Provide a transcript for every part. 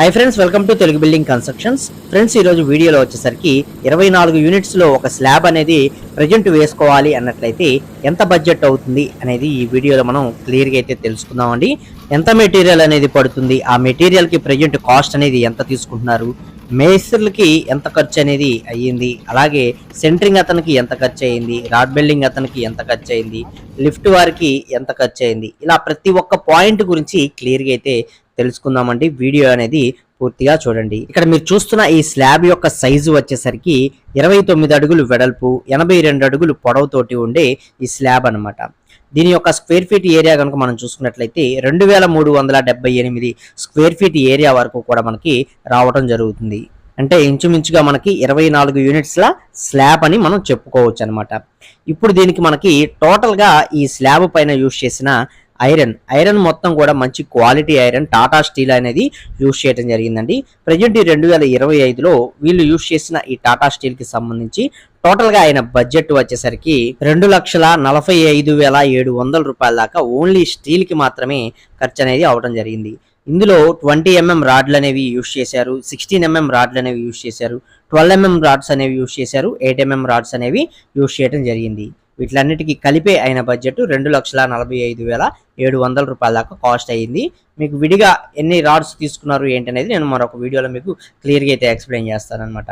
Hi friends welcome to Telugu building constructions friends ఈరోజు వీడియోలో వచ్చేసరికి ఇరవై నాలుగు యూనిట్స్లో ఒక స్లాబ్ అనేది ప్రజెంట్ వేసుకోవాలి అన్నట్లయితే ఎంత బడ్జెట్ అవుతుంది అనేది ఈ వీడియోలో మనం క్లియర్గా అయితే తెలుసుకుందామండి. ఎంత మెటీరియల్ అనేది పడుతుంది? ఆ మెటీరియల్కి ప్రజెంట్ కాస్ట్ అనేది ఎంత తీసుకుంటున్నారు? మేస్త్రులకి ఎంత ఖర్చు అనేది అయ్యింది అలాగే సెంటరింగ్ అతనికి ఎంత ఖర్చు అయింది రాడ్ బిల్డింగ్ అతనికి ఎంత ఖర్చు అయింది లిఫ్ట్ వారికి ఎంత ఖర్చు అయింది ఇలా ప్రతి ఒక్క పాయింట్ గురించి క్లియర్గా అయితే తెలుసుకుందామండి. వీడియో అనేది పూర్తిగా చూడండి. ఇక్కడ మీరు చూస్తున్న ఈ స్లాబ్ యొక్క సైజు వచ్చేసరికి ఇరవై తొమ్మిది అడుగులు వెడల్పు ఎనభై రెండు అడుగులు పొడవుతోటి ఉండే ఈ స్లాబ్ అన్నమాట. దీని యొక్క స్క్వేర్ ఫీట్ ఏరియా కనుక మనం చూసుకున్నట్లయితే రెండు వేల మూడు వందల డెబ్బై ఎనిమిది స్క్వేర్ ఫీట్ ఏరియా వరకు కూడా మనకి రావటం జరుగుతుంది. అంటే ఇంచుమించుగా మనకి ఇరవై నాలుగు యూనిట్స్ల స్లాబ్ అని మనం చెప్పుకోవచ్చు అనమాట ఇప్పుడు దీనికి మనకి టోటల్గా ఈ స్లాబ్ పైన యూజ్ చేసిన ఐరన్. ఐరన్ మొత్తం కూడా మంచి క్వాలిటీ ఐరన్. టాటా స్టీల్ అనేది యూజ్ చేయడం జరిగిందండి. ప్రజెంట్ ఈ రెండు వేల ఇరవై ఐదులో వీళ్ళు యూజ్ చేసిన ఈ టాటా స్టీల్కి సంబంధించి టోటల్గా ఆయన బడ్జెట్ వచ్చేసరికి రెండు లక్షల నలభై ఐదు వేల ఏడు వందల రూపాయల దాకా ఓన్లీ స్టీల్కి మాత్రమే ఖర్చు అనేది అవడం జరిగింది. ఇందులో ట్వంటీ ఎంఎం రాడ్లు అనేవి యూజ్ చేశారు సిక్స్టీన్ ఎంఎం రాడ్లు అనేవి యూజ్ చేశారు ట్వెల్వ్ ఎంఎం రాడ్స్ అనేవి యూజ్ చేశారు ఎయిట్ ఎంఎం రాడ్స్ అనేవి యూజ్ చేయడం జరిగింది. వీటిలన్నిటికీ కలిపే అయిన బడ్జెట్ రెండు లక్షల నలభై ఐదు వేల ఏడు వందల రూపాయల దాకా కాస్ట్ అయ్యింది. మీకు విడిగా ఎన్ని రాడ్స్ తీసుకున్నారు ఏంటనేది నేను మరొక వీడియోలో మీకు క్లియర్గా అయితే ఎక్స్ప్లెయిన్ చేస్తానన్నమాట.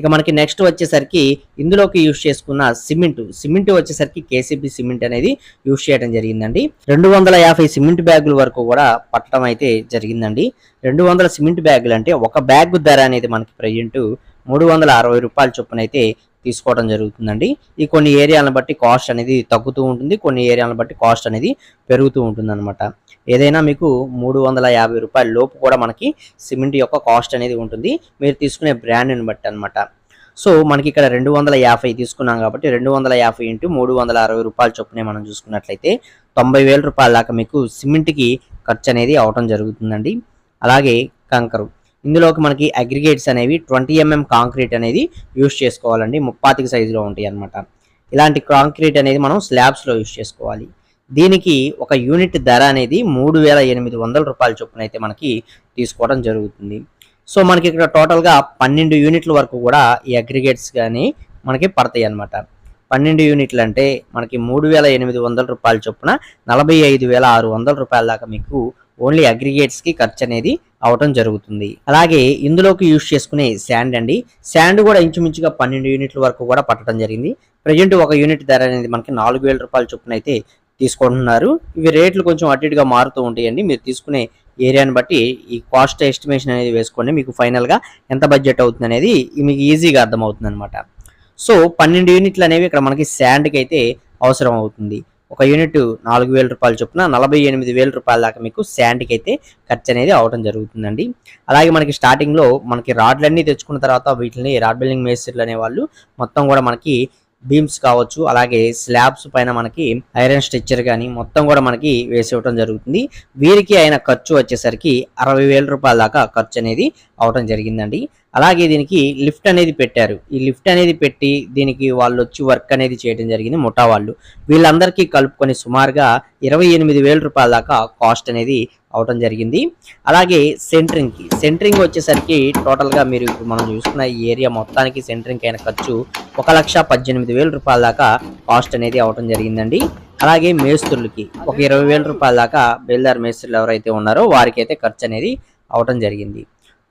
ఇక మనకి నెక్స్ట్ వచ్చేసరికి ఇందులోకి యూజ్ చేసుకున్న సిమెంట్ సిమెంట్ వచ్చేసరికి కేసీబీ సిమెంట్ అనేది యూజ్ చేయడం జరిగిందండి. రెండు వందల యాభై సిమెంట్ బ్యాగుల వరకు కూడా పట్టడం అయితే జరిగిందండి. రెండు వందల సిమెంట్ బ్యాగులు అంటే ఒక బ్యాగ్ ధర అనేది మనకి ప్రజెంట్ మూడు వందల అరవై రూపాయల చొప్పున అయితే తీసుకోవడం జరుగుతుందండి. ఈ కొన్ని ఏరియాలను బట్టి కాస్ట్ అనేది తగ్గుతూ ఉంటుంది. కొన్ని ఏరియాలను బట్టి కాస్ట్ అనేది పెరుగుతూ ఉంటుంది అనమాట ఏదైనా మీకు మూడు వందల యాభై రూపాయల లోపు కూడా మనకి సిమెంట్ యొక్క కాస్ట్ అనేది ఉంటుంది. మీరు తీసుకునే బ్రాండ్ని బట్టి అనమాట సో మనకి ఇక్కడ రెండు వందల యాభై తీసుకున్నాం కాబట్టి రెండు వందల యాభై ఇంటూ మూడు వందల అరవై రూపాయల చొప్పునే మనం చూసుకున్నట్లయితే తొంభై వేల రూపాయల దాకా మీకు సిమెంట్కి ఖర్చు అనేది అవటం జరుగుతుందండి. అలాగే కంకరు. ఇందులోకి మనకి అగ్రిగేట్స్ అనేవి ట్వంటీ ఎంఎం కాంక్రీట్ అనేది యూస్ చేసుకోవాలండి. ముప్పాతిక సైజులో ఉంటాయి అనమాట ఇలాంటి కాంక్రీట్ అనేది మనం స్లాబ్స్లో యూస్ చేసుకోవాలి. దీనికి ఒక యూనిట్ ధర అనేది మూడు వేల ఎనిమిది వందల రూపాయల చొప్పున అయితే మనకి తీసుకోవడం జరుగుతుంది. సో మనకి ఇక్కడ టోటల్గా పన్నెండు యూనిట్ల వరకు కూడా ఈ అగ్రిగేట్స్ కానీ మనకి పడతాయి అన్నమాట. పన్నెండు యూనిట్లు అంటే మనకి మూడు వేల ఎనిమిది వందల రూపాయల చొప్పున నలభై ఐదు వేల ఆరు వందల రూపాయల దాకా మీకు ఓన్లీ అగ్రిగేట్స్కి ఖర్చు అనేది అవటం జరుగుతుంది. అలాగే ఇందులోకి యూజ్ చేసుకునే శాండ్ అండి. శాండ్ కూడా ఇంచుమించుగా పన్నెండు యూనిట్ల వరకు కూడా పట్టడం జరిగింది. ప్రజెంట్ ఒక యూనిట్ ధర అనేది మనకి నాలుగు వేల రూపాయల చొప్పున అయితే తీసుకుంటున్నారు. ఇవి రేట్లు కొంచెం అటు ఇటుగా మారుతూ ఉంటాయండి. మీరు తీసుకునే ఏరియాని బట్టి ఈ కాస్ట్ ఎస్టిమేషన్ అనేది వేసుకోండి. మీకు ఫైనల్గా ఎంత బడ్జెట్ అవుతుంది అనేది మీకు ఈజీగా అర్థమవుతుంది అనమాట సో పన్నెండు యూనిట్లు అనేవి ఇక్కడ మనకి శాండ్కి అయితే అవసరం అవుతుంది. ఒక యూనిట్ నాలుగు వేల రూపాయలు చొప్పున నలభై ఎనిమిది వేల రూపాయల దాకా మీకు శాండ్కి అయితే ఖర్చు అనేది అవడం జరుగుతుందండి. అలాగే మనకి స్టార్టింగ్లో మనకి రాడ్లన్నీ తెచ్చుకున్న తర్వాత వీటిని రాడ్ బిల్డింగ్ మేస్త్రీలు అనేవాళ్ళు మొత్తం కూడా మనకి బీమ్స్ కావచ్చు అలాగే స్లాబ్స్ పైన మనకి ఐరన్ స్ట్రక్చర్ కానీ మొత్తం కూడా మనకి వేసి ఇవ్వడం జరుగుతుంది. వీరికి అయిన ఖర్చు వచ్చేసరికి అరవై వేల రూపాయల దాకా ఖర్చు అనేది అవడం జరిగిందండి. అలాగే దీనికి లిఫ్ట్ అనేది పెట్టారు. ఈ లిఫ్ట్ అనేది పెట్టి దీనికి వాళ్ళు వచ్చి వర్క్ అనేది చేయడం జరిగింది ముఠా వాళ్ళు. వీళ్ళందరికీ కలుపుకొని సుమారుగా ఇరవై ఎనిమిది వేల రూపాయల దాకా కాస్ట్ అనేది అవటం జరిగింది. అలాగే సెంటరింగ్కి సెంటరింగ్ వచ్చేసరికి టోటల్గా మీరు ఇప్పుడు మనం చూసుకున్న ఈ ఏరియా మొత్తానికి సెంటరింగ్ అయిన ఖర్చు ఒక లక్ష పద్దెనిమిది వేల రూపాయల దాకా కాస్ట్ అనేది అవటం జరిగిందండి. అలాగే మేస్త్రులకి ఒక ఇరవై వేల రూపాయల దాకా బేల్దార్ మేస్త్రులు ఎవరైతే ఉన్నారో వారికైతే ఖర్చు అనేది అవటం జరిగింది.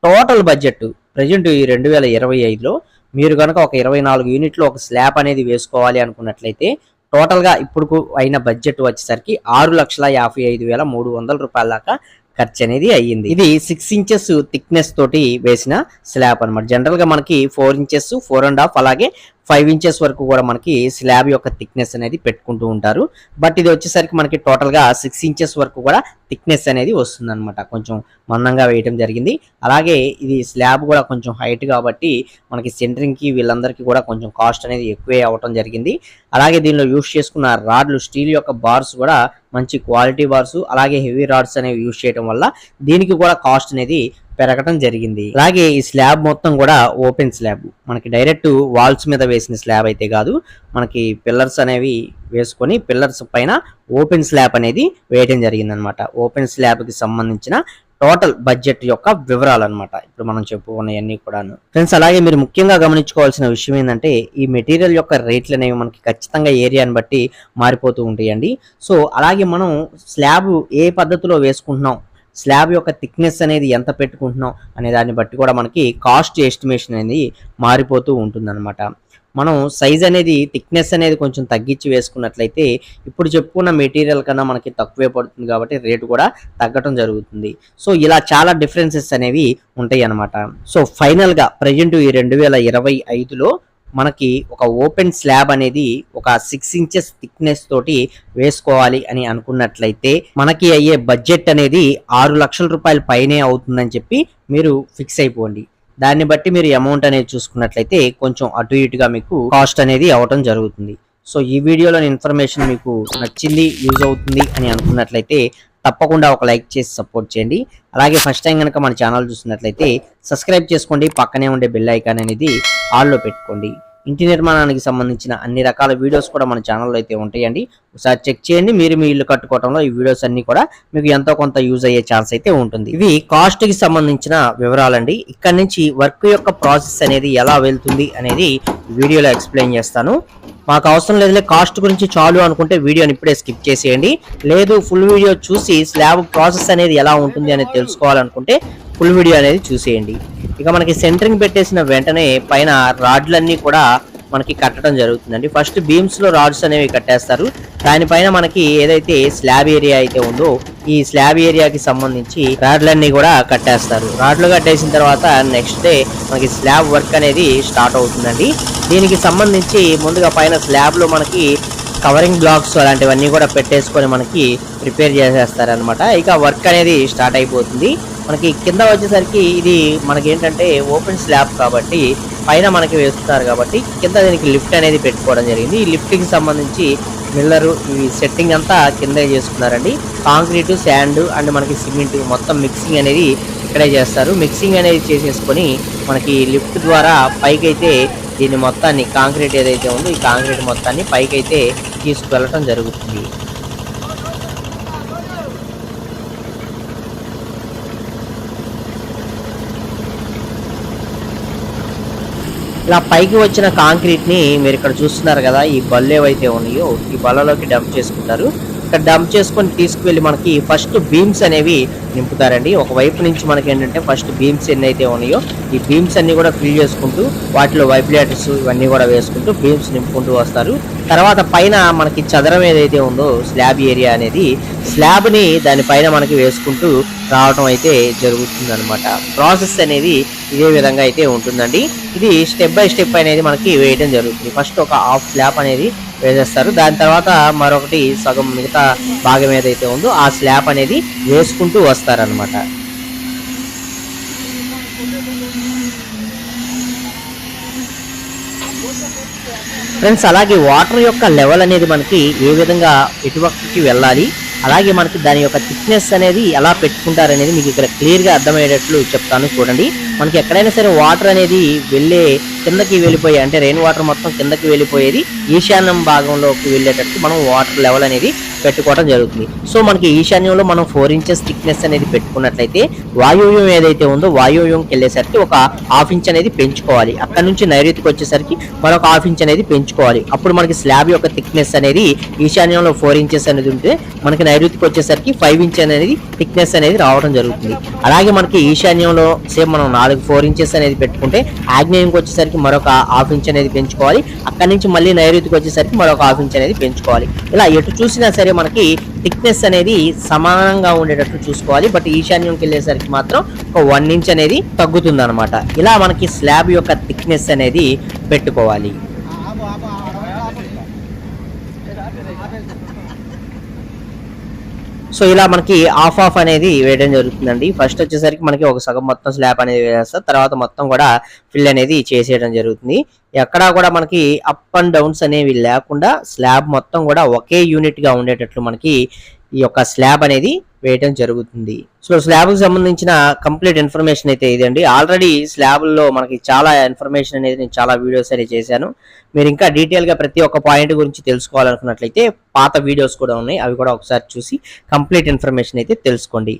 టోటల్ బడ్జెట్ ప్రజెంట్ ఈ రెండు వేల ఇరవై ఐదులో మీరు కనుక ఒక ఇరవై నాలుగు యూనిట్లు ఒక స్లాబ్ అనేది వేసుకోవాలి అనుకున్నట్లయితే టోటల్గా ఇప్పుడు అయిన బడ్జెట్ వచ్చేసరికి ఆరు లక్షల యాభై ఐదు వేల మూడు వందల రూపాయల దాకా ఖర్చు అనేది అయ్యింది. ఇది సిక్స్ ఇంచెస్ థిక్నెస్ తోటి వేసిన స్లాబ్ అనమాట జనరల్గా మనకి four inches four and half అలాగే ఫైవ్ ఇంచెస్ వరకు కూడా మనకి స్లాబ్ యొక్క థిక్నెస్ అనేది పెట్టుకుంటూ ఉంటారు. బట్ ఇది వచ్చేసరికి మనకి టోటల్గా సిక్స్ ఇంచెస్ వరకు కూడా థిక్నెస్ అనేది వస్తుంది అనమాట కొంచెం మందంగా వేయడం జరిగింది. అలాగే ఇది స్లాబ్ కూడా కొంచెం హైట్ కాబట్టి మనకి సెంటరింగ్కి వీళ్ళందరికీ కూడా కొంచెం కాస్ట్ అనేది ఎక్కువే అవ్వటం జరిగింది. అలాగే దీనిలో యూస్ చేసుకున్న రాడ్లు స్టీల్ యొక్క బార్స్ కూడా మంచి క్వాలిటీ బార్స్ అలాగే హెవీ రాడ్స్ అనేవి యూస్ చేయడం వల్ల దీనికి కూడా కాస్ట్ అనేది పెరగటం జరిగింది. అలాగే ఈ స్లాబ్ మొత్తం కూడా ఓపెన్ స్లాబ్. మనకి డైరెక్ట్ వాల్స్ మీద వేసిన స్లాబ్ అయితే కాదు. మనకి పిల్లర్స్ అనేవి వేసుకొని పిల్లర్స్ పైన ఓపెన్ స్లాబ్ అనేది వేయడం జరిగింది అనమాట ఓపెన్ స్లాబ్కి సంబంధించిన టోటల్ బడ్జెట్ యొక్క వివరాలు అనమాట ఇప్పుడు మనం చెప్పుకున్నవన్నీ కూడాను. ఫ్రెండ్స్ అలాగే మీరు ముఖ్యంగా గమనించుకోవాల్సిన విషయం ఏంటంటే ఈ మెటీరియల్ యొక్క రేట్లు అనేవి మనకి ఖచ్చితంగా ఏరియాని బట్టి మారిపోతూ ఉంటాయండి. సో అలాగే మనం స్లాబ్ ఏ పద్ధతిలో వేసుకుంటున్నాం స్లాబ్ యొక్క థిక్నెస్ అనేది ఎంత పెట్టుకుంటున్నాం అనే దాన్ని బట్టి కూడా మనకి కాస్ట్ ఎస్టిమేషన్ అనేది మారిపోతూ ఉంటుందన్నమాట. మనం సైజ్ అనేది థిక్నెస్ అనేది కొంచెం తగ్గించి వేసుకున్నట్లయితే ఇప్పుడు చెప్పుకున్న మెటీరియల్ కన్నా మనకి తక్కువే పడుతుంది కాబట్టి రేటు కూడా తగ్గటం జరుగుతుంది. సో ఇలా చాలా డిఫరెన్సెస్ అనేవి ఉంటాయి అన్నమాట సో ఫైనల్గా ప్రజెంట్ ఈ రెండు వేల ఇరవై ఐదులో మనకి ఒక ఓపెన్ స్లాబ్ అనేది ఒక సిక్స్ ఇంచెస్ థిక్నెస్ తోటి వేసుకోవాలి అని అనుకున్నట్లయితే మనకి అయ్యే బడ్జెట్ అనేది ఆరు లక్షల రూపాయల పైనే అవుతుందని చెప్పి మీరు ఫిక్స్ అయిపోండి. దాన్ని బట్టి మీరు అమౌంట్ అనేది చూసుకున్నట్లయితే కొంచెం అటు ఇటుగా మీకు కాస్ట్ అనేది అవటం జరుగుతుంది. సో ఈ వీడియోలోని ఇన్ఫర్మేషన్ మీకు నచ్చింది యూజ్ అవుతుంది అని అనుకున్నట్లయితే తప్పకుండా ఒక లైక్ చేసి సపోర్ట్ చేయండి. అలాగే ఫస్ట్ టైం కనుక మన ఛానల్ చూసినట్లయితే సబ్స్క్రైబ్ చేసుకోండి. పక్కనే ఉండే బెల్ ఐకాన్ అనేది ఆల్లో పెట్టుకోండి. ఇంటి నిర్మాణానికి సంబంధించిన అన్ని రకాల వీడియోస్ కూడా మన ఛానల్లో అయితే ఉంటాయండి. ఒకసారి చెక్ చేయండి. మీరు మీ ఇల్లు కట్టుకోవడంలో ఈ వీడియోస్ అన్ని కూడా మీకు ఎంతో కొంత యూజ్ అయ్యే ఛాన్స్ అయితే ఉంటుంది. ఇవి కాస్ట్కి సంబంధించిన వివరాలండి. ఇక్కడ నుంచి వర్క్ యొక్క ప్రాసెస్ అనేది ఎలా వెళ్తుంది అనేది వీడియోలో ఎక్స్ప్లెయిన్ చేస్తాను. మాకు అవసరం లేదులే కాస్ట్ గురించి చాలు అనుకుంటే వీడియోని ఇప్పుడే స్కిప్ చేసేయండి. లేదు ఫుల్ వీడియో చూసి స్లాబ్ ప్రాసెస్ అనేది ఎలా ఉంటుంది అనేది తెలుసుకోవాలనుకుంటే ఫుల్ వీడియో అనేది చూసేయండి. ఇక మనకి సెంటరింగ్ పెట్టేసిన వెంటనే పైన రాడ్లన్నీ కూడా మనకి కట్టడం జరుగుతుందండి. ఫస్ట్ బీమ్స్లో రాడ్స్ అనేవి కట్టేస్తారు. దానిపైన మనకి ఏదైతే స్లాబ్ ఏరియా అయితే ఉందో ఈ స్లాబ్ ఏరియాకి సంబంధించి రాడ్లన్నీ కూడా కట్టేస్తారు. రాడ్లు కట్టేసిన తర్వాత నెక్స్ట్ డే మనకి స్లాబ్ వర్క్ అనేది స్టార్ట్ అవుతుందండి. దీనికి సంబంధించి ముందుగా పైన స్లాబ్లో మనకి కవరింగ్ బ్లాక్స్ అలాంటివన్నీ కూడా పెట్టేసుకొని మనకి ప్రిపేర్ చేసేస్తారనమాట ఇక వర్క్ అనేది స్టార్ట్ అయిపోతుంది. మనకి కింద వచ్చేసరికి ఇది మనకి ఏంటంటే ఓపెన్ స్లాబ్ కాబట్టి పైన మనకి వేస్తున్నారు కాబట్టి కింద దీనికి లిఫ్ట్ అనేది పెట్టుకోవడం జరిగింది. ఈ లిఫ్ట్కి సంబంధించి మిల్లరు ఈ సెట్టింగ్ అంతా కిందే చేసుకున్నారండి. కాంక్రీటు శాండ్ అండ్ మనకి సిమెంట్ మొత్తం మిక్సింగ్ అనేది ఇక్కడే చేస్తారు. మిక్సింగ్ అనేది చేసేసుకొని మనకి లిఫ్ట్ ద్వారా పైకి అయితే దీన్ని మొత్తాన్ని కాంక్రీట్ ఏదైతే ఉందో ఈ కాంక్రీట్ మొత్తాన్ని పైకి అయితే తీసుకువెళ్ళటం జరుగుతుంది. ఇలా పైకి వచ్చిన కాంక్రీట్ని మీరు ఇక్కడ చూస్తున్నారు కదా ఈ బళ్ళు ఏవైతే ఉన్నాయో ఈ బల్లలోకి డంప్ చేసుకుంటారు. ఇక్కడ డంప్ చేసుకొని తీసుకువెళ్ళి మనకి ఫస్ట్ బీమ్స్ అనేవి నింపుతారండి. ఒక వైపు నుంచి మనకి ఏంటంటే ఫస్ట్ బీమ్స్ ఎన్ని అయితే ఉన్నాయో ఈ బీమ్స్ అన్ని కూడా ఫిల్ చేసుకుంటూ వాటిలో వైబ్రేటర్స్ ఇవన్నీ కూడా వేసుకుంటూ బీమ్స్ నింపుకుంటూ వస్తారు. తర్వాత పైన మనకి చదరం ఏదైతే ఉందో స్లాబ్ ఏరియా అనేది స్లాబ్ని దానిపైన మనకి వేసుకుంటూ రావడం అయితే జరుగుతుంది అనమాట ప్రాసెస్ అనేది ఇదే విధంగా అయితే ఉంటుందండి. ఇది స్టెప్ బై స్టెప్ అనేది మనకి వేయడం జరుగుతుంది. ఫస్ట్ ఒక హాఫ్ స్లాబ్ అనేది వేసేస్తారు. దాని తర్వాత మరొకటి సగం మిగతా భాగం ఏదైతే ఉందో ఆ స్లాబ్ అనేది వేసుకుంటూ వస్తారనమాట ఫ్రెండ్స్ అలాగే వాటర్ యొక్క లెవెల్ అనేది మనకి ఏ విధంగా ఎటువక్కకి వెళ్ళాలి? అలాగే మనకి దాని యొక్క థిక్నెస్ అనేది ఎలా పెట్టుకుంటారు అనేది మీకు ఇక్కడ క్లియర్గా అర్థమయ్యేటట్లు చెప్తాను చూడండి. మనకి ఎక్కడైనా సరే వాటర్ అనేది వెళ్ళే కిందకి వెళ్ళిపోయే అంటే రెయిన్ వాటర్ మొత్తం కిందకి వెళ్ళిపోయేది ఈశాన్యం భాగంలోకి వెళ్ళేటట్టు మనం వాటర్ లెవెల్ అనేది పెట్టుకోవడం జరుగుతుంది. సో మనకి ఈశాన్యంలో మనం ఫోర్ ఇంచెస్ థిక్నెస్ అనేది పెట్టుకున్నట్లయితే వాయువ్యం ఏదైతే ఉందో వాయువ్యంకి వెళ్ళేసరికి ఒక హాఫ్ ఇంచ్ అనేది పెంచుకోవాలి. అక్కడ నుంచి నైరుతికి వచ్చేసరికి మరొక హాఫ్ ఇంచ్ అనేది పెంచుకోవాలి. అప్పుడు మనకి స్లాబ్ యొక్క థిక్నెస్ అనేది ఈశాన్యంలో ఫోర్ ఇంచెస్ అనేది ఉంటే మనకి నైరుతికి వచ్చేసరికి ఫైవ్ ఇంచ్ అనేది థిక్నెస్ అనేది రావడం జరుగుతుంది. అలాగే మనకి ఈశాన్యంలో సేమ్ మనం నాలుగు ఫోర్ ఇంచెస్ అనేది పెట్టుకుంటే ఆగ్నేయంకి వచ్చేసరికి మరొక హాఫ్ ఇంచ్ అనేది పెంచుకోవాలి. అక్కడి నుంచి మళ్ళీ నైరుతికి వచ్చేసరికి మరొక హాఫ్ ఇంచ్ అనేది పెంచుకోవాలి. ఇలా ఎటు చూసినా సరే మనకి థిక్నెస్ అనేది సమానంగా ఉండేటట్లు చూసుకోవాలి. బట్ ఈశాన్యంకి వెళ్ళేసరికి మాత్రం ఒక వన్ ఇంచ్ అనేది తగ్గుతుంది అనమాట ఇలా మనకి స్లాబ్ యొక్క థిక్నెస్ అనేది పెట్టుకోవాలి. సో ఇలా మనకి ఆఫ్ ఆఫ్ అనేది వేయడం జరుగుతుందండి. ఫస్ట్ వచ్చేసరికి మనకి ఒక సగం మొత్తం స్లాబ్ అనేది వేస్తారు తర్వాత మొత్తం కూడా ఫిల్ అనేది చేసేయడం జరుగుతుంది. ఎక్కడా కూడా మనకి అప్ అండ్ డౌన్స్ అనేవి లేకుండా స్లాబ్ మొత్తం కూడా ఒకే యూనిట్గా ఉండేటట్లు మనకి ఈ యొక్క స్లాబ్ అనేది వేయటం జరుగుతుంది. సో స్లాబ్కి సంబంధించిన కంప్లీట్ ఇన్ఫర్మేషన్ అయితే ఇదండి. ఆల్రెడీ స్లాబ్లో మనకి చాలా ఇన్ఫర్మేషన్ అనేది నేను చాలా వీడియోస్ అనేది చేశాను. మీరు ఇంకా డీటెయిల్గా ప్రతి ఒక్క పాయింట్ గురించి తెలుసుకోవాలనుకున్నట్లయితే పాత వీడియోస్ కూడా ఉన్నాయి. అవి కూడా ఒకసారి చూసి కంప్లీట్ ఇన్ఫర్మేషన్ అయితే తెలుసుకోండి.